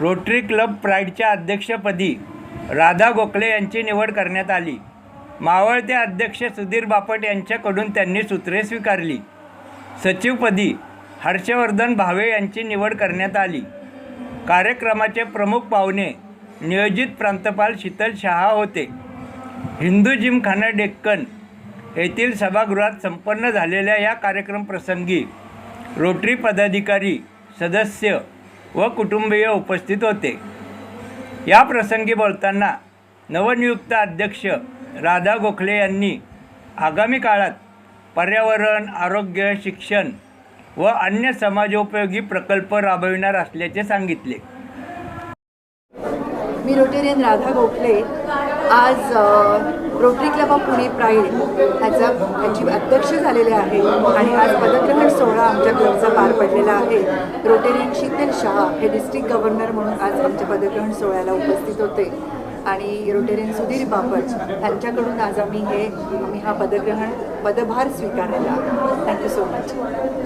Rotary club प्राईडच्या अध्यक्षपदी राधा गोखले यांची निवड करण्यात आली. मावळते अध्यक्ष सुधीर बापट यांच्याकडून त्यांनी सूत्रे स्वीकारली. सचिवपदी हर्षवर्धन भावे यांची निवड करण्यात आली. कार्यक्रमाचे प्रमुख पाहुणे नियोजित प्रांतपाल शीतल शहा होते. हिंदू जिमखाना डेक्कन येथील सभागृहात संपन्न झालेल्या या कार्यक्रमप्रसंगी रोटरी पदाधिकारी सदस्य व कुटुंबीय उपस्थित होते. या प्रसंगी बोलताना नवनियुक्त अध्यक्ष राधा गोखले यांनी आगामी काळात पर्यावरण आरोग्य शिक्षण व अन्य समाजोपयोगी प्रकल्प राबविणार असल्याचे सांगितले. मी रोटेरियन राधा गोखले आज Rotary Club of Pune pride ह्याचा ह्याची अध्यक्ष झालेले आहे आणि आज पदग्रहण सोहळा आमच्या क्लबचा पार पडलेला आहे. रोटेरियन शीतल शहा हे डिस्ट्रिक्ट गव्हर्नर म्हणून आज आमच्या पदग्रहण सोहळ्याला उपस्थित होते. आणि रोटेरियन सुधीर बापट यांच्याकडून आज आम्ही हे आम्ही हा पदग्रहण पदभार स्वीकारलेला. Thank you so much